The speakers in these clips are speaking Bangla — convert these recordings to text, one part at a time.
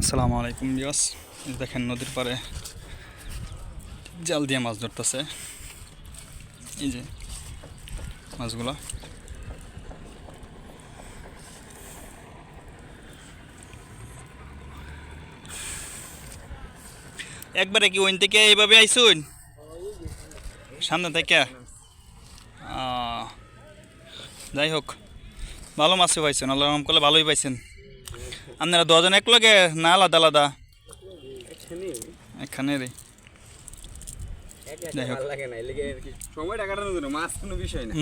আসসালামু আলাইকুম বিয়াস দেখেন নদীর পাড়ে জাল দিয়ে মাছ ধরতেছে। এই যে মাছগুলো। একবারে কি ওইন থেকে এইভাবে আইসুন সামনে থেকে? যাই হোক, ভালো মাছই পাইছেন আল্লাহ রহম করলে ভালোই পাইছেন। আপনারা দুজন এক লগে না আলাদা আলাদা। এখানে রে।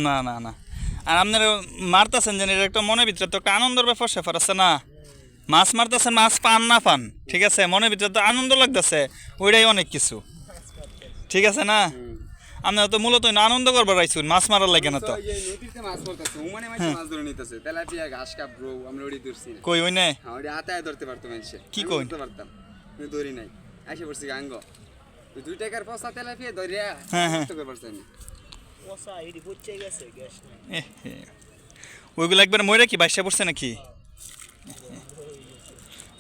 না না। না না আর আপনারা মারতেছেন যেন এটা একটা মনের ভিতরে তো একটা আনন্দের ব্যাপার স্যাপার আছে না? মাছ মারতেছেন মাছ পান না পান ঠিক আছে? মনের ভিতরে তো আনন্দ লাগতেছে ওইটাই অনেক কিছু। ঠিক আছে না? আপনারা তো মূলত আনন্দ করবার আইসুন মাছ মারার লাগে না তো। ধরছি কই ওই নে হ্যাঁ ওড়ি ধরতে পারতো মানুষে কি কইন? পারতাম ধরি নাই। আইসে পড়ছি গাঙ্গ। দুই টাকার পয়সা তেলাপিয়া ধরিয়া হ্যাঁ, হ্যাঁ। করতে পারছি না এ হে। ওইগুলো একবার মরে কি বাইসা পড়ছে নাকি?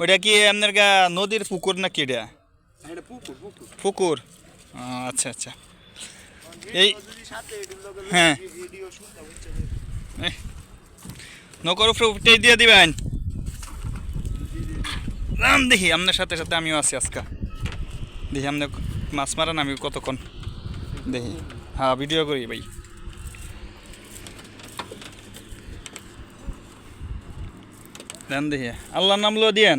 ওইটা কি আপনার গা নদীর পুকুর নাকি এটা? এটা পুকুর পুকুর। পুকুর? আহ, আচ্ছা আচ্ছা। এই হ্যাঁ। নকর উপরে উঠে দিয়ে দিবেন। রাম দেখি, আপনার সাথে সাথে আমিও আছি আজকে। দেখি আপনি মাছ মারান আমি কতক্ষণ। দেখি হ্যাঁ ভিডিও করি ভাই। দেন দেখি, আল্লাহর নাম লো দিয়েন।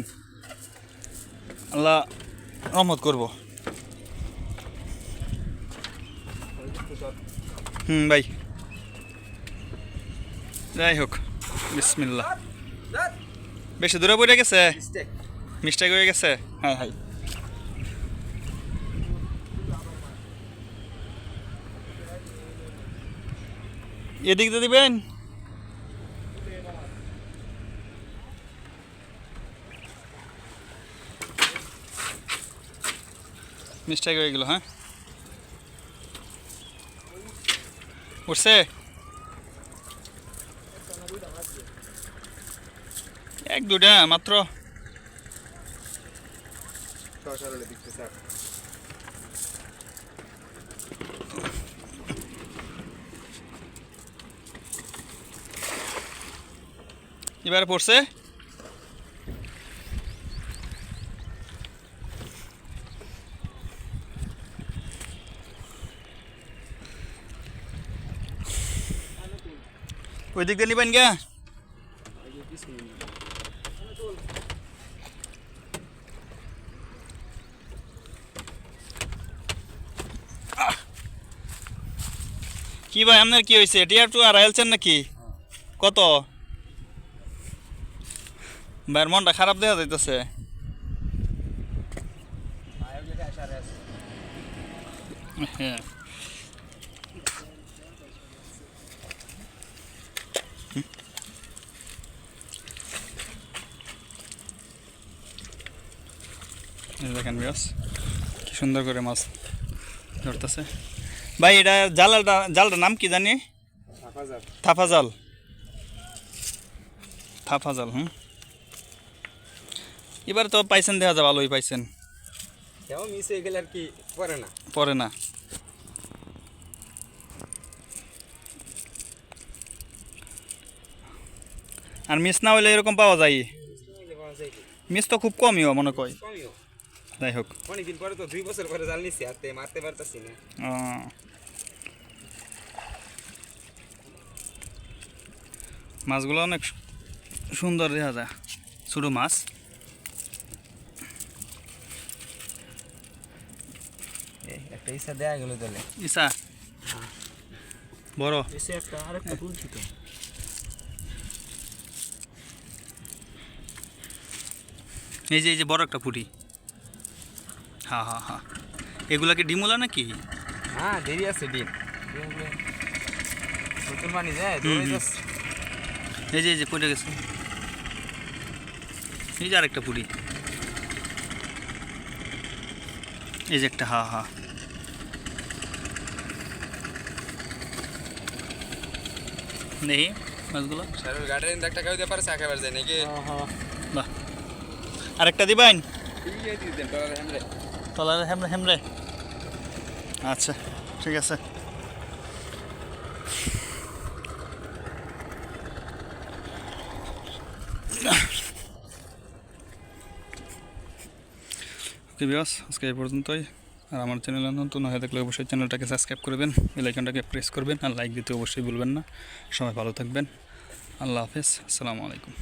আল্লাহ রহমত করব। হুম ভাই যাই হোক বিসমিল্লাহ। বেশি দূরে পড়ে গেছে? মিস্টেক হয়ে গেছে? হ্যাঁ হাই। এদিক দিয়ে দিবেন? মিস্টেক হয়ে গেল হ্যাঁ? উঠছে। এক দুটা মাত্র। দেখতে পড়ছে। ওই দিক দিয়ে নিবেন গা আহ! কি ভাই আপনার কি হয়েছে টিয়ার টু আর আইলছেন নাকি কত ভাইয়ের মনটা খারাপ দেখা যাইতেছে হ্যাঁ দেখেন বিয়াস কি সুন্দর করে মাছ ধরতেছে। ভাই এটা জালটা জালটার নাম কি জানি? থাপা জাল থাপা জাল হুম? এবার তো পাইছেন দেখা যায় ভালোই পাইছেন। কেমন মিস হয়ে গেলে আর কি করে না। পরে না। আর মিস না হইলে এরকম পাওয়া যায়? মিস তো খুব কমই মনে কয়। যাই হোক। অনেকদিন পরে তো দুই বছর পরে জাল হাতে মারতে পারতাছি না। মাছগুলো অনেক সুন্দর দেখা যায়। ছোটো মাছ। একটা ইচ্ছা দেয়া গেল তাহলে। ইসা। বড়। একটা আরেকটা তুলছি তো। এই যে এই যে বড় একটা পুঁটি। হ্যাঁ হ্যাঁ হ্যাঁ এগুলা কি ডিমুলা নাকি? হ্যাঁ দেরি আছে ডিম। ডিমগুলো নতুন পানি যায় হুম, দৌড়ে হুম। যাচ্ছে এই যে এই যে পড়ে গেছে। এই যে আরেকটা পুরি এই যে একটা হা হা। দেখি মাছগুলো। শাহরুর গার্ডেন একটা কেউ দিয়ে পারে একেবারে যায় নাকি? বাহ। আরেকটা দিবেন? তলারে হেমরে হেমরে। আচ্ছা ঠিক আছে। ওকে বিয়াস আজকে এই পর্যন্তই। আর আমার চ্যানেলে নতুন হয়ে থাকলে অবশ্যই চ্যানেলটাকে সাবস্ক্রাইব করবেন বেল আইকনটাকে প্রেস করবেন আর লাইক দিতে অবশ্যই ভুলবেন না। সবাই ভালো থাকবেন। আল্লাহ হাফেজ আসসালামু আলাইকুম।